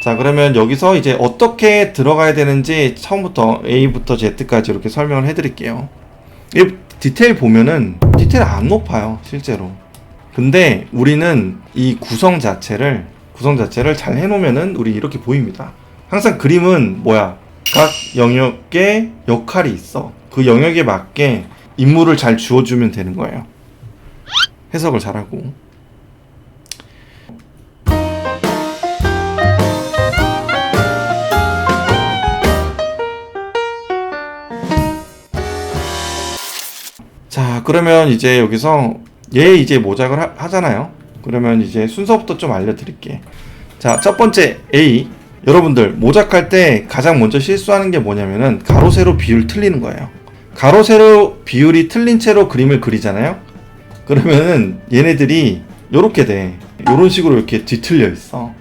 자, 그러면 여기서 이제 어떻게 들어가야 되는지 처음부터 A부터 Z까지 이렇게 설명을 해드릴게요. 이 디테일 보면은 디테일 안 높아요, 실제로. 근데 우리는 이 구성 자체를 구성 자체를 잘 해놓으면은 우리 이렇게 보입니다. 항상 그림은 뭐야? 각 영역에 역할이 있어. 그 영역에 맞게 임무를 잘 주어주면 되는 거예요. 해석을 잘하고. 자, 그러면 이제 여기서 얘 이제 모작을 하, 하잖아요. 그러면 이제 순서부터 좀 알려드릴게. 자, 첫 번째 A. 여러분들 모작할 때 가장 먼저 실수하는 게 뭐냐면은 가로 세로 비율 틀리는 거예요. 가로 세로 비율이 틀린 채로 그림을 그리잖아요. 그러면은 얘네들이 요렇게 돼. 요런 식으로 이렇게 뒤틀려 있어.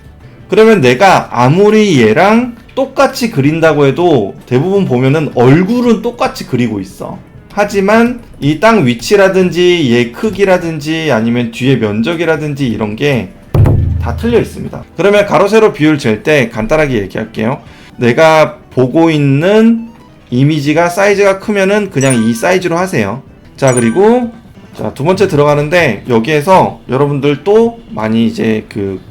그러면 내가 아무리 얘랑 똑같이 그린다고 해도 대부분 보면은 얼굴은 똑같이 그리고 있어. 하지만 이 땅 위치라든지 얘 크기라든지 아니면 뒤에 면적이라든지 이런 게 다 틀려 있습니다. 그러면 가로 세로 비율 잴 때 간단하게 얘기할게요. 내가 보고 있는 이미지가 사이즈가 크면은 그냥 이 사이즈로 하세요. 자, 그리고 자, 두 번째 들어가는데 여기에서 여러분들 또 많이 이제 그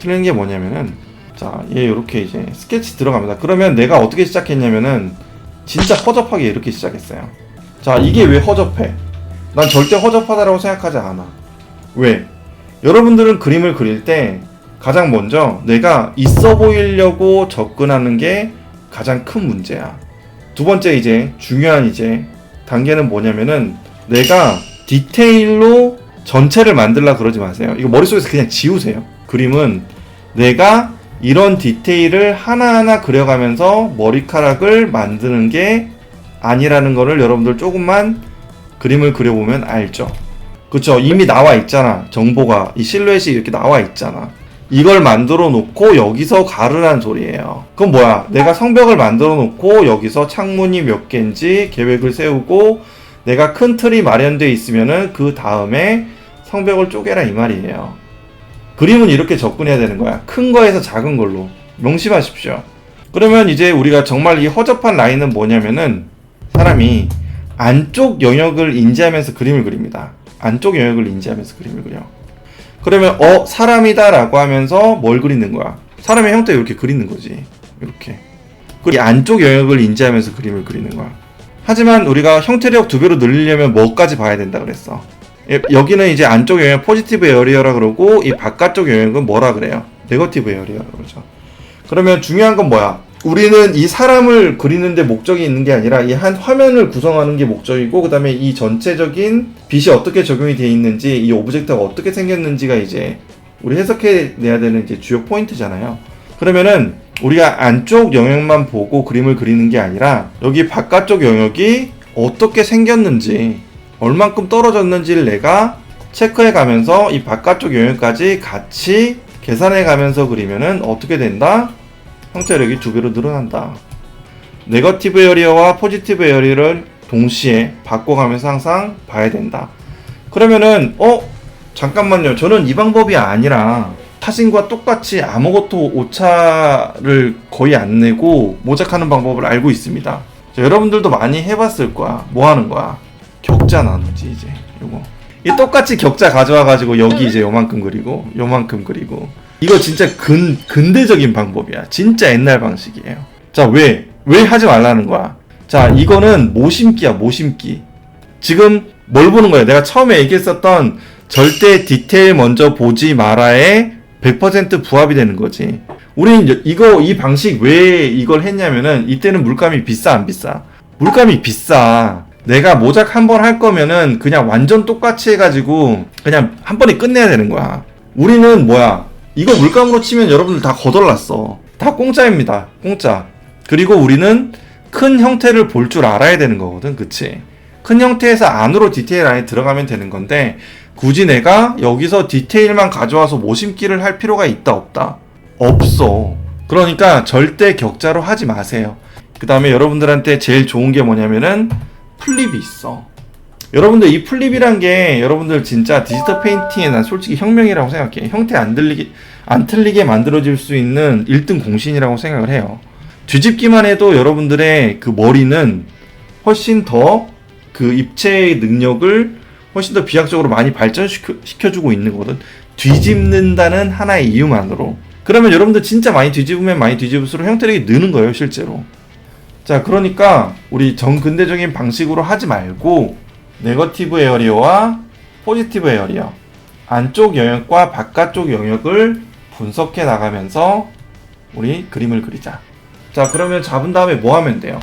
틀리는 게 뭐냐면은 자, 얘 이렇게 이제 스케치 들어갑니다. 그러면 내가 어떻게 시작했냐면은 진짜 허접하게 이렇게 시작했어요. 자, 이게 왜 허접해? 난 절대 허접하다라고 생각하지 않아. 왜? 여러분들은 그림을 그릴 때 가장 먼저 내가 있어 보이려고 접근하는 게 가장 큰 문제야. 두 번째 이제 중요한 이제 단계는 뭐냐면은 내가 디테일로 전체를 만들라 그러지 마세요. 이거 머릿속에서 그냥 지우세요. 그림은 내가 이런 디테일을 하나하나 그려가면서 머리카락을 만드는 게 아니라는 거를 여러분들 조금만 그림을 그려보면 알죠. 그쵸? 이미 나와 있잖아. 정보가. 이 실루엣이 이렇게 나와 있잖아. 이걸 만들어 놓고 여기서 가르란 소리예요. 그럼 뭐야? 내가 성벽을 만들어 놓고 여기서 창문이 몇 개인지 계획을 세우고 내가 큰 틀이 마련되어 있으면은 그 다음에 성벽을 쪼개라 이 말이에요. 그림은 이렇게 접근해야 되는 거야. 큰 거에서 작은 걸로. 명심하십시오. 그러면 이제 우리가 정말 이 허접한 라인은 뭐냐면은 사람이 안쪽 영역을 인지하면서 그림을 그립니다. 안쪽 영역을 인지하면서 그림을 그려. 그러면 어 사람이다 라고 하면서 뭘 그리는 거야? 사람의 형태 이렇게 그리는 거지. 이렇게. 그리고 이 안쪽 영역을 인지하면서 그림을 그리는 거야. 하지만 우리가 형태력 두 배로 늘리려면 뭐까지 봐야 된다 그랬어. 예, 여기는 이제 안쪽 영역 포지티브 에어리어라 그러고 이 바깥쪽 영역은 뭐라 그래요? 네거티브 에어리어라 그러죠. 그러면 중요한 건 뭐야? 우리는 이 사람을 그리는데 목적이 있는 게 아니라 이 한 화면을 구성하는 게 목적이고 그다음에 이 전체적인 빛이 어떻게 적용이 되어 있는지 이 오브젝트가 어떻게 생겼는지가 이제 우리 해석해 내야 되는 이제 주요 포인트잖아요. 그러면은 우리가 안쪽 영역만 보고 그림을 그리는 게 아니라 여기 바깥쪽 영역이 어떻게 생겼는지 얼만큼 떨어졌는지를 내가 체크해 가면서 이 바깥쪽 영역까지 같이 계산해 가면서 그리면은 어떻게 된다? 형태력이 두 배로 늘어난다. 네거티브 에어리어와 포지티브 에어리어를 동시에 바꿔가면서 항상 봐야 된다. 그러면은 어 잠깐만요. 저는 이 방법이 아니라 사진과 똑같이 아무것도 오차를 거의 안 내고 모작하는 방법을 알고 있습니다. 자, 여러분들도 많이 해봤을 거야. 뭐 하는 거야? 격자 나누지 이제 요거. 이 똑같이 격자 가져와 가지고 여기 이제 요만큼 그리고 요만큼 그리고 이거 진짜 근 근대적인 방법이야. 진짜 옛날 방식이에요. 자, 왜? 왜 하지 말라는 거야? 자, 이거는 모심기야, 모심기. 지금 뭘 보는 거야? 내가 처음에 얘기했었던 절대 디테일 먼저 보지 마라에 100% 부합이 되는 거지. 우리는 여- 이거 이 방식 왜 이걸 했냐면은 이때는 물감이 비싸 안 비싸? 물감이 비싸. 내가 모작 한 번 할 거면은 그냥 완전 똑같이 해가지고 그냥 한 번에 끝내야 되는 거야. 우리는 뭐야? 이거 물감으로 치면 여러분들 다 거덜났어. 다 공짜입니다. 공짜. 그리고 우리는 큰 형태를 볼 줄 알아야 되는 거거든. 그치? 큰 형태에서 안으로 디테일 안에 들어가면 되는 건데 굳이 내가 여기서 디테일만 가져와서 모심기를 할 필요가 있다 없다? 없어. 그러니까 절대 격자로 하지 마세요. 그 다음에 여러분들한테 제일 좋은 게 뭐냐면은 플립이 있어. 여러분들 이 플립이란 게 여러분들 진짜 디지털 페인팅에 난 솔직히 혁명이라고 생각해. 형태 안 들리게 안 틀리게 만들어질 수 있는 1등 공신이라고 생각을 해요. 뒤집기만 해도 여러분들의 그 머리는 훨씬 더 그 입체의 능력을 훨씬 더 비약적으로 많이 발전시켜 시켜주고 있는 거거든. 뒤집는다는 하나의 이유만으로. 그러면 여러분들 진짜 많이 뒤집으면 많이 뒤집을수록 형태력이 느는 거예요, 실제로. 자, 그러니까 우리 정근대적인 방식으로 하지 말고 네거티브 에어리어와 포지티브 에어리어 안쪽 영역과 바깥쪽 영역을 분석해 나가면서 우리 그림을 그리자. 자, 그러면 잡은 다음에 뭐 하면 돼요?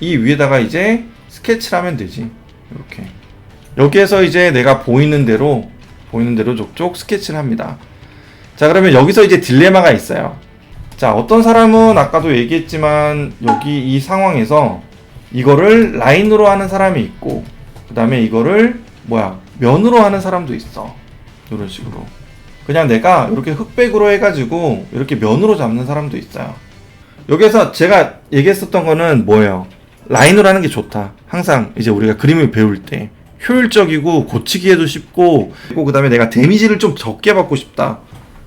이 위에다가 이제 스케치를 하면 되지. 이렇게. 여기에서 이제 내가 보이는 대로 보이는 대로 족족 스케치를 합니다. 자, 그러면 여기서 이제 딜레마가 있어요. 자, 어떤 사람은 아까도 얘기했지만 여기 이 상황에서 이거를 라인으로 하는 사람이 있고 그 다음에 이거를 뭐야? 면으로 하는 사람도 있어. 이런 식으로. 그냥 내가 이렇게 흑백으로 해가지고 이렇게 면으로 잡는 사람도 있어요. 여기서 제가 얘기했었던 거는 뭐예요? 라인으로 하는 게 좋다. 항상 이제 우리가 그림을 배울 때 효율적이고 고치기에도 쉽고 그리고 그다음에 내가 데미지를 좀 적게 받고 싶다.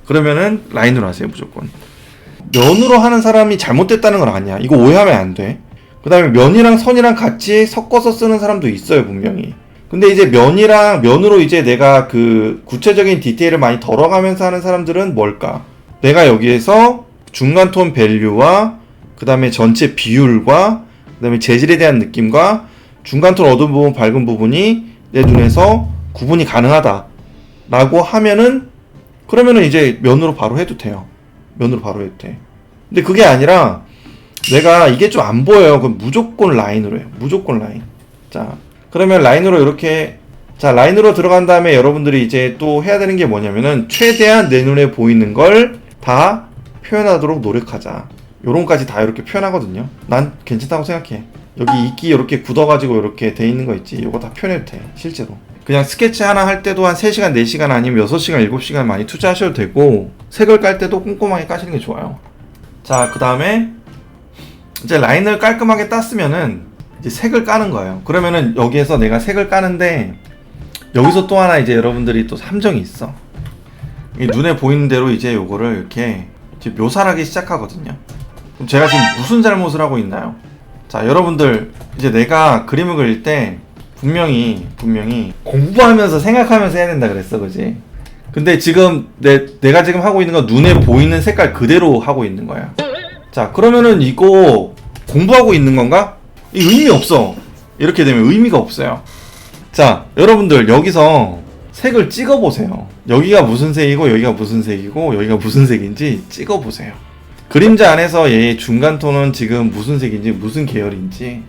그러면은 라인으로 하세요 무조건. 면으로 하는 사람이 잘못됐다는 건 아니야. 이거 오해하면 안 돼. 그 다음에 면이랑 선이랑 같이 섞어서 쓰는 사람도 있어요 분명히. 근데 이제 면이랑 면으로 이제 내가 그 구체적인 디테일을 많이 덜어가면서 하는 사람들은 뭘까? 내가 여기에서 중간 톤 밸류와 그 다음에 전체 비율과 그 다음에 재질에 대한 느낌과 중간 톤 어두운 부분 밝은 부분이 내 눈에서 구분이 가능하다 라고 하면은 그러면은 이제 면으로 바로 해도 돼요 면으로 바로 해도 돼 근데 그게 아니라 내가 이게 좀 안 보여요. 그럼 무조건 라인으로 해요. 무조건 라인. 자 그러면 라인으로 이렇게 자 라인으로 들어간 다음에 여러분들이 이제 또 해야 되는 게 뭐냐면은 최대한 내 눈에 보이는 걸 다 표현하도록 노력하자. 요런까지 다 이렇게 표현하거든요. 난 괜찮다고 생각해. 여기 이끼 이렇게 굳어가지고 이렇게 돼 있는 거 있지? 요거 다 표현해도 돼 실제로. 그냥 스케치 하나 할 때도 한 3시간 4시간 아니면 6시간 7시간 많이 투자하셔도 되고 색을 깔 때도 꼼꼼하게 까시는 게 좋아요. 자 그 다음에 이제 라인을 깔끔하게 땄으면은 이제 색을 까는 거예요. 그러면은 여기에서 내가 색을 까는데 여기서 또 하나 이제 여러분들이 또 함정이 있어. 이 눈에 보이는 대로 이제 요거를 이렇게 이제 묘사를 하기 시작하거든요. 그럼 제가 지금 무슨 잘못을 하고 있나요? 자, 여러분들 이제 내가 그림을 그릴 때 분명히 분명히 공부하면서 생각하면서 해야 된다 그랬어, 그지? 근데 지금 내 내가 지금 하고 있는 건 눈에 보이는 색깔 그대로 하고 있는 거야. 자, 그러면은 이거 공부하고 있는 건가? 이 의미 없어. 이렇게 되면 의미가 없어요. 자, 여러분들 여기서 색을 찍어 보세요. 여기가 무슨 색이고 여기가 무슨 색이고 여기가 무슨 색인지 찍어 보세요. 그림자 안에서 얘 중간 톤은 지금 무슨 색인지 무슨 계열인지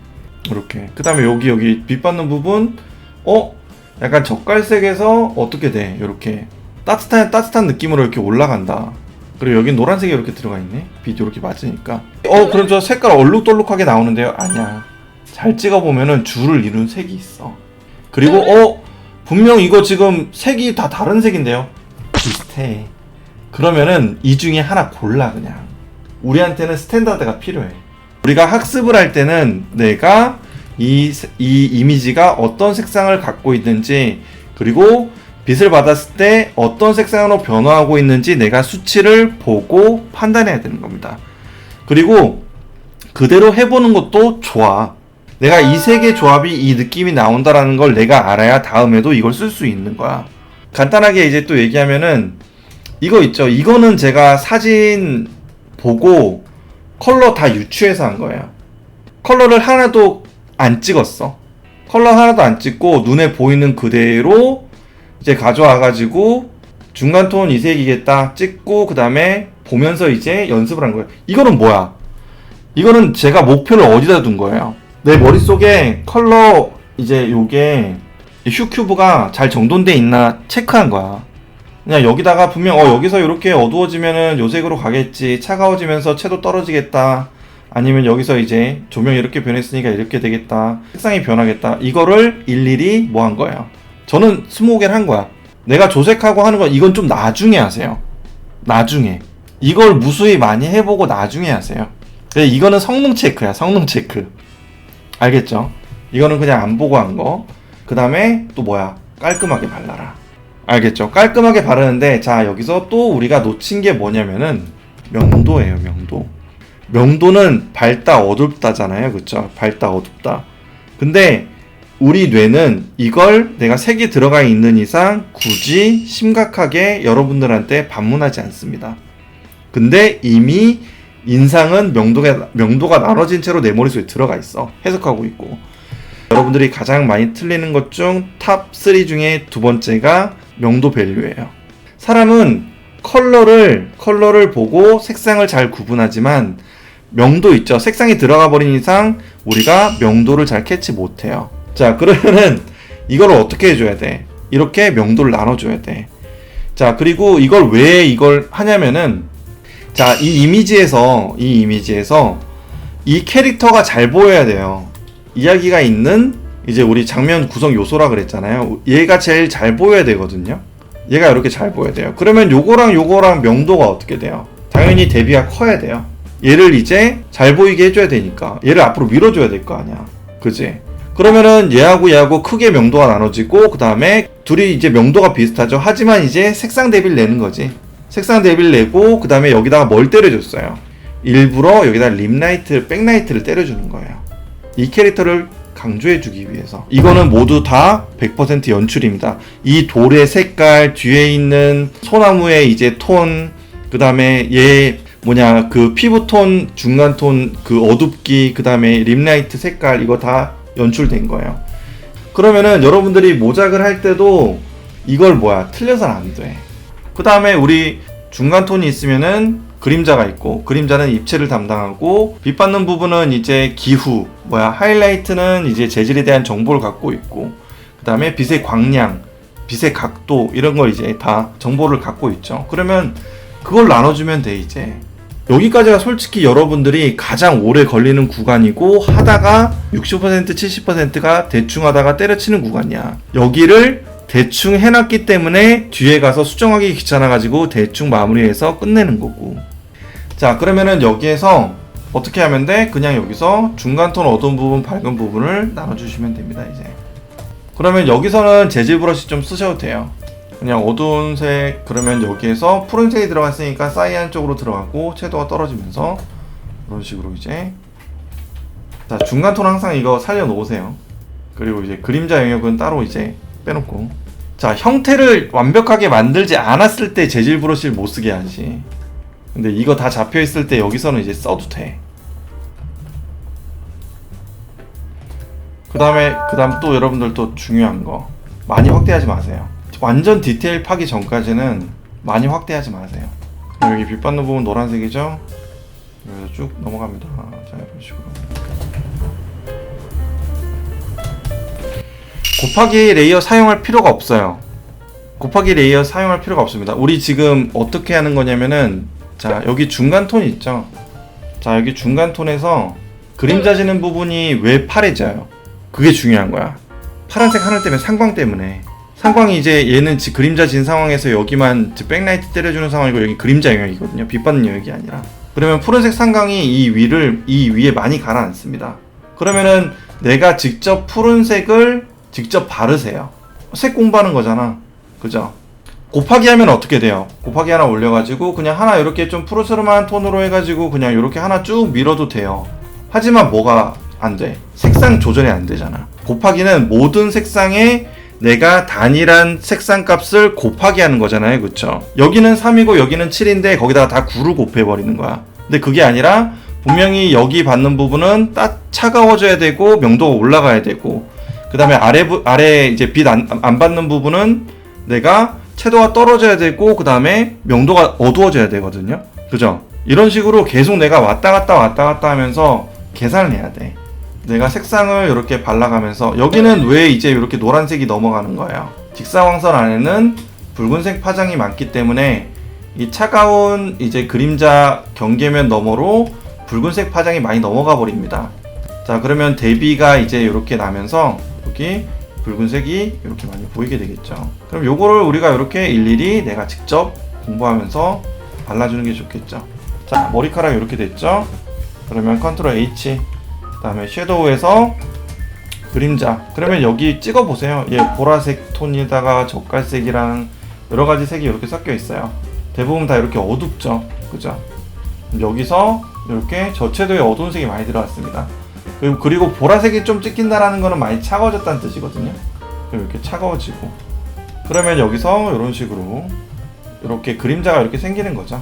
이렇게. 그 다음에 여기 여기 빛 받는 부분 어 약간 젓갈색에서 어떻게 돼? 이렇게 따뜻한 따뜻한 느낌으로 이렇게 올라간다. 그리고 여기 노란색이 이렇게 들어가 있네. 빛 이렇게 맞으니까. 어 그럼 저 색깔 얼룩덜룩하게 나오는데요? 아니야. 잘 찍어 보면은 줄을 이룬 색이 있어. 그리고 어 분명 이거 지금 색이 다 다른 색인데요. 비슷해. 그러면은 이 중에 하나 골라 그냥. 우리한테는 스탠다드가 필요해. 우리가 학습을 할 때는 내가 이, 세- 이 이미지가 어떤 색상을 갖고 있는지 그리고 빛을 받았을 때 어떤 색상으로 변화하고 있는지 내가 수치를 보고 판단해야 되는 겁니다. 그리고 그대로 해보는 것도 좋아. 내가 이세개 조합이 이 느낌이 나온다라는 걸 내가 알아야 다음에도 이걸 쓸 수 있는 거야. 간단하게 이제 또 얘기하면은 이거 있죠. 이거는 제가 사진 보고 컬러 다 유추해서 한 거예요. 컬러를 하나도 안 찍었어. 컬러 하나도 안 찍고 눈에 보이는 그대로 이제 가져와 가지고 중간 톤 이색이겠다 찍고 그 다음에 보면서 이제 연습을 한 거예요. 이거는 뭐야? 이거는 제가 목표를 어디다 둔 거예요? 내 머릿속에 컬러 이제 요게 휴큐브가 잘 정돈돼 있나 체크한 거야. 그냥 여기다가 분명 어 여기서 이렇게 어두워지면은 요 색으로 가겠지. 차가워지면서 채도 떨어지겠다. 아니면 여기서 이제 조명이 이렇게 변했으니까 이렇게 되겠다. 색상이 변하겠다. 이거를 일일이 뭐 한 거예요. 저는 스모개를 한 거야. 내가 조색하고 하는 건 이건 좀 나중에 하세요. 나중에. 이걸 무수히 많이 해보고 나중에 하세요. 이거는 성능 체크야, 성능 체크. 알겠죠? 이거는 그냥 안 보고 한 거. 그 다음에 또 뭐야? 깔끔하게 발라라. 알겠죠? 깔끔하게 바르는데 자 여기서 또 우리가 놓친 게 뭐냐면은 명도예요 명도 명도는 밝다 어둡다잖아요 그쵸? 밝다 어둡다 근데 우리 뇌는 이걸 내가 색이 들어가 있는 이상 굳이 심각하게 여러분들한테 반문하지 않습니다 근데 이미 인상은 명도가, 명도가 나눠진 채로 내 머릿속에 들어가 있어 해석하고 있고 여러분들이 가장 많이 틀리는 것 중 탑 3 중에 두 번째가 명도 밸류예요. 사람은 컬러를 컬러를 보고 색상을 잘 구분하지만 명도 있죠. 색상이 들어가 버린 이상 우리가 명도를 잘 캐치 못해요. 자, 그러면은 이걸 어떻게 해줘야 돼? 이렇게 명도를 나눠줘야 돼. 자, 그리고 이걸 왜 이걸 하냐면은 자, 이 이미지에서 이 이미지에서 이 캐릭터가 잘 보여야 돼요. 이야기가 있는 이제 우리 장면 구성 요소라 그랬잖아요. 얘가 제일 잘 보여야 되거든요. 얘가 이렇게 잘 보여야 돼요. 그러면 요거랑 요거랑 명도가 어떻게 돼요? 당연히 대비가 커야 돼요. 얘를 이제 잘 보이게 해줘야 되니까 얘를 앞으로 밀어줘야 될 거 아니야. 그지? 그러면은 얘하고 얘하고 크게 명도가 나눠지고 그 다음에 둘이 이제 명도가 비슷하죠. 하지만 이제 색상 대비를 내는 거지. 색상 대비를 내고 그 다음에 여기다가 뭘 때려줬어요. 일부러 여기다 립라이트, 백라이트를 때려주는 거예요. 이 캐릭터를 강조해주기 위해서 이거는 모두 다 100% 연출입니다. 이 돌의 색깔 뒤에 있는 소나무의 이제 톤, 그 다음에 얘 뭐냐 그 피부 톤, 중간 톤 그 어둡기, 그 다음에 립라이트 색깔 이거 다 연출된 거예요. 그러면은 여러분들이 모작을 할 때도 이걸 뭐야 틀려서는 안 돼. 그 다음에 우리 중간 톤이 있으면은 그림자가 있고 그림자는 입체를 담당하고 빛 받는 부분은 이제 기후 뭐야 하이라이트는 이제 재질에 대한 정보를 갖고 있고 그 다음에 빛의 광량 빛의 각도 이런 걸 이제 다 정보를 갖고 있죠 그러면 그걸 나눠주면 돼 이제 여기까지가 솔직히 여러분들이 가장 오래 걸리는 구간이고 하다가 60% 70%가 대충 하다가 때려치는 구간이야 여기를 대충 해놨기 때문에 뒤에 가서 수정하기 귀찮아가지고 대충 마무리해서 끝내는 거고. 자, 그러면은 여기에서 어떻게 하면 돼? 그냥 여기서 중간 톤 어두운 부분, 밝은 부분을 나눠주시면 됩니다, 이제. 그러면 여기서는 재질 브러쉬 좀 쓰셔도 돼요. 그냥 어두운 색, 그러면 여기에서 푸른색이 들어갔으니까 사이안 쪽으로 들어가고, 채도가 떨어지면서, 이런 식으로 이제. 자, 중간 톤 항상 이거 살려 놓으세요. 그리고 이제 그림자 영역은 따로 이제 빼놓고 자 형태를 완벽하게 만들지 않았을 때 재질 브러쉬를 못 쓰게 하지 근데 이거 다 잡혀 있을 때 여기서는 이제 써도 돼그 다음에 그 다음 또 여러분들 또 중요한 거 많이 확대하지 마세요 완전 디테일 파기 전까지는 많이 확대하지 마세요 여기 빛 받는 부분 노란색이죠 여기서 쭉 넘어갑니다 자 이런 식으로 곱하기 레이어 사용할 필요가 없어요. 곱하기 레이어 사용할 필요가 없습니다. 우리 지금 어떻게 하는 거냐면은 자 여기 중간 톤 있죠. 자 여기 중간 톤에서 그림자 지는 부분이 왜 파래져요? 그게 중요한 거야. 파란색 하늘 때문에 상광 때문에 상광이 이제 얘는 지 그림자 진 상황에서 여기만 백라이트 때려주는 상황이고 여기 그림자 영역이거든요. 빛 받는 영역이 아니라. 그러면 푸른색 상광이 이 위를 이 위에 많이 가라앉습니다. 그러면은 내가 직접 푸른색을 직접 바르세요. 색 공부하는 거잖아. 그죠? 곱하기 하면 어떻게 돼요? 곱하기 하나 올려가지고 그냥 하나 이렇게 좀 푸르스름한 톤으로 해가지고 그냥 이렇게 하나 쭉 밀어도 돼요. 하지만 뭐가 안 돼? 색상 조절이 안 되잖아. 곱하기는 모든 색상에 내가 단일한 색상 값을 곱하기 하는 거잖아요. 그쵸? 여기는 3이고 여기는 7인데 거기다가 다 9를 곱해버리는 거야. 근데 그게 아니라 분명히 여기 받는 부분은 딱 차가워져야 되고 명도가 올라가야 되고 그 다음에 아래, 부, 아래 이제 빛 안 안 받는 부분은 내가 채도가 떨어져야 되고, 그 다음에 명도가 어두워져야 되거든요. 그죠? 이런 식으로 계속 내가 왔다 갔다 왔다 갔다 하면서 계산을 해야 돼. 내가 색상을 이렇게 발라가면서, 여기는 왜 이제 이렇게 노란색이 넘어가는 거예요? 직사광선 안에는 붉은색 파장이 많기 때문에 이 차가운 이제 그림자 경계면 너머로 붉은색 파장이 많이 넘어가 버립니다. 자, 그러면 대비가 이제 이렇게 나면서 여기 붉은색이 이렇게 많이 보이게 되겠죠. 그럼 요거를 우리가 이렇게 일일이 내가 직접 공부하면서 발라주는 게 좋겠죠. 자, 머리카락 이렇게 됐죠. 그러면 컨트롤 H, 그 다음에 섀도우에서 그림자. 그러면 여기 찍어 보세요. 얘 보라색 톤에다가 젓갈색이랑 여러 가지 색이 이렇게 섞여 있어요. 대부분 다 이렇게 어둡죠. 그죠? 여기서 이렇게 저채도에 어두운 색이 많이 들어왔습니다. 그리고, 그리고 보라색이 좀 찍힌다라는 거는 많이 차가워졌다는 뜻이거든요. 이렇게 차가워지고. 그러면 여기서 이런 식으로 이렇게 그림자가 이렇게 생기는 거죠.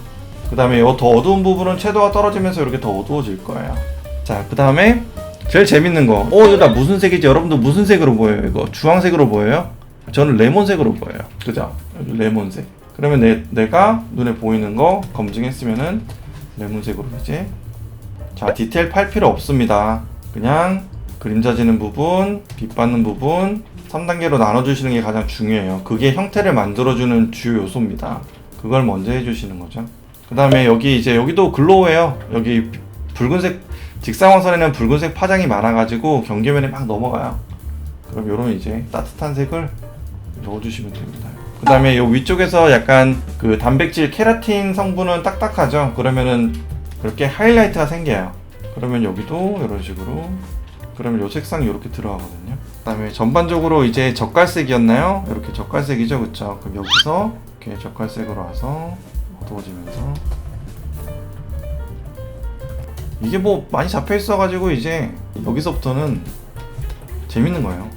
그 다음에 더 어두운 부분은 채도가 떨어지면서 이렇게 더 어두워질 거예요. 자, 그 다음에 제일 재밌는 거. 어, 이거 다 무슨 색이지? 여러분들 무슨 색으로 보여요? 이거 주황색으로 보여요? 저는 레몬색으로 보여요. 그죠? 레몬색. 그러면 내, 내가 눈에 보이는 거 검증했으면은 레몬색으로 되지. 자, 디테일 팔 필요 없습니다. 그냥 그림자 지는 부분, 빛 받는 부분 3단계로 나눠주시는 게 가장 중요해요. 그게 형태를 만들어주는 주요 요소입니다. 그걸 먼저 해주시는 거죠. 그 다음에 여기 이제 여기도 글로우예요. 여기 붉은색 직사광선에는 붉은색 파장이 많아가지고 경계면에 막 넘어가요. 그럼 요런 이제 따뜻한 색을 넣어주시면 됩니다. 그 다음에 요 위쪽에서 약간 그 단백질 케라틴 성분은 딱딱하죠. 그러면은 이렇게 하이라이트가 생겨요. 그러면 여기도 이런 식으로 그러면 요 색상이 이렇게 들어가거든요. 그다음에 전반적으로 이제 젓갈색이었나요? 이렇게 젓갈색이죠, 그렇죠? 그럼 여기서 이렇게 젓갈색으로 와서 어두워지면서 이게 뭐 많이 잡혀 있어가지고 이제 여기서부터는 재밌는 거예요.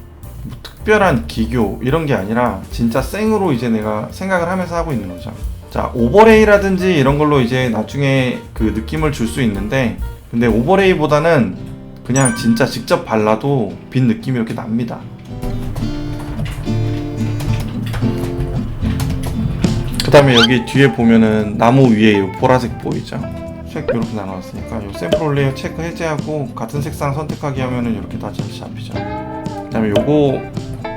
뭐 특별한 기교 이런 게 아니라 진짜 생으로 이제 내가 생각을 하면서 하고 있는 거죠. 자 오버레이라든지 이런 걸로 이제 나중에 그 느낌을 줄 수 있는데 근데 오버레이보다는 그냥 진짜 직접 발라도 빛 느낌이 이렇게 납니다. 그 다음에 여기 뒤에 보면은 나무 위에 이 보라색 보이죠? 색 이렇게 나눠놨으니까 이 샘플 레이어 체크 해제하고 같은 색상 선택하기 하면은 이렇게 다 잘 잡히죠. 그 다음에 요거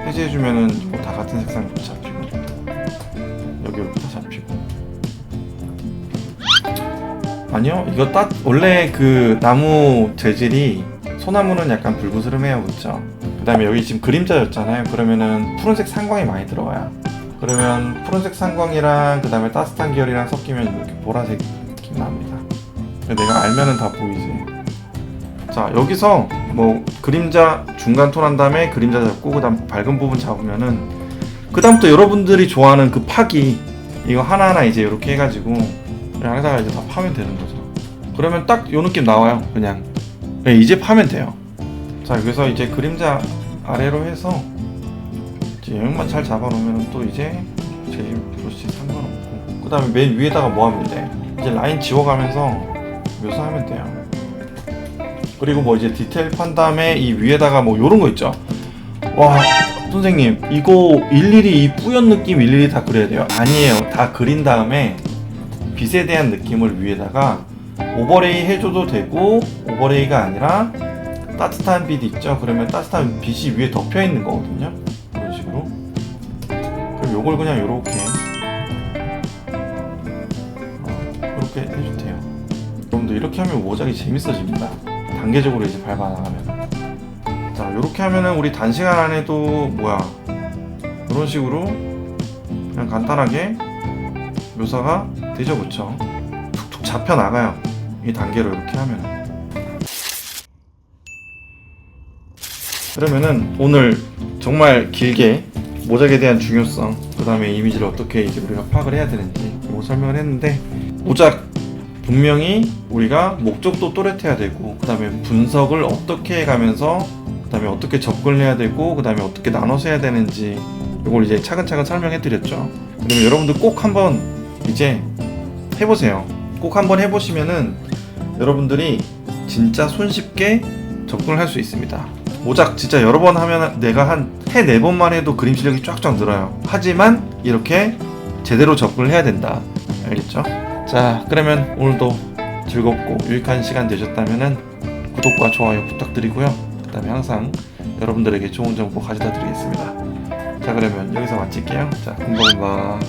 해제해주면은 이거 다 같은 색상 이렇게 잡히고 여기 이렇게 다 잡히고. 아니요 이거 딱 원래 그 나무 재질이 소나무는 약간 붉으스름해요 그쵸? 그 다음에 여기 지금 그림자였잖아요. 그러면은 푸른색 산광이 많이 들어가요. 그러면 푸른색 산광이랑 그 다음에 따뜻한 계열이랑 섞이면 이렇게 보라색 느낌 납니다 내가 알면은 다 보이지. 자 여기서 뭐 그림자 중간 톤한 다음에 그림자 잡고 그 다음 밝은 부분 잡으면은 그 다음부터 여러분들이 좋아하는 그 파기 이거 하나하나 이제 이렇게 해가지고 하다가 이제 다 파면 되는 거죠. 그러면 딱 요 느낌 나와요 그냥. 네, 이제 파면 돼요. 자 여기서 이제 그림자 아래로 해서 이제 영역만 잘 잡아놓으면 또 이제 제일 브러쉬 상관없고 그 다음에 맨 위에다가 뭐 하면 돼? 이제 라인 지워가면서 묘사하면 돼요. 그리고 뭐 이제 디테일 판 다음에 이 위에다가 뭐 요런 거 있죠? 와 선생님 이거 일일이 이 뿌연 느낌 일일이 다 그려야 돼요? 아니에요. 다 그린 다음에 빛에 대한 느낌을 위에다가 오버레이 해줘도 되고 오버레이가 아니라 따뜻한 빛 있죠? 그러면 따뜻한 빛이 위에 덮여 있는 거거든요. 이런 식으로. 그럼 요걸 그냥 요렇게. 어, 이렇게 해도 돼요 여러분들 이렇게 하면 모작이 재밌어집니다. 단계적으로 이제 밟아 나가면. 자 이렇게 하면은 우리 단시간 안에도 뭐야? 이런 식으로 그냥 간단하게 묘사가 되죠 그쵸? 툭툭 잡혀 나가요. 이 단계로 이렇게 하면은. 그러면은 오늘 정말 길게 모작에 대한 중요성 그 다음에 이미지를 어떻게 이제 우리가 파악을 해야 되는지 이거 설명을 했는데 모작 분명히 우리가 목적도 또렷해야 되고 그 다음에 분석을 어떻게 해가면서 그 다음에 어떻게 접근해야 되고 그 다음에 어떻게 나눠서 해야 되는지 이걸 이제 차근차근 설명해 드렸죠. 그러면 여러분들 꼭 한번 이제 해보세요. 꼭 한번 해보시면은 여러분들이 진짜 손쉽게 접근을 할 수 있습니다. 모작 진짜 여러 번 하면 내가 한세네 번만 해도 그림 실력이 쫙쫙 늘어요. 하지만 이렇게 제대로 접근을 해야 된다. 알겠죠? 자 그러면 오늘도 즐겁고 유익한 시간 되셨다면 구독과 좋아요 부탁드리고요. 그 다음에 항상 여러분들에게 좋은 정보 가져다 드리겠습니다. 자 그러면 여기서 마칠게요. 자 금방금방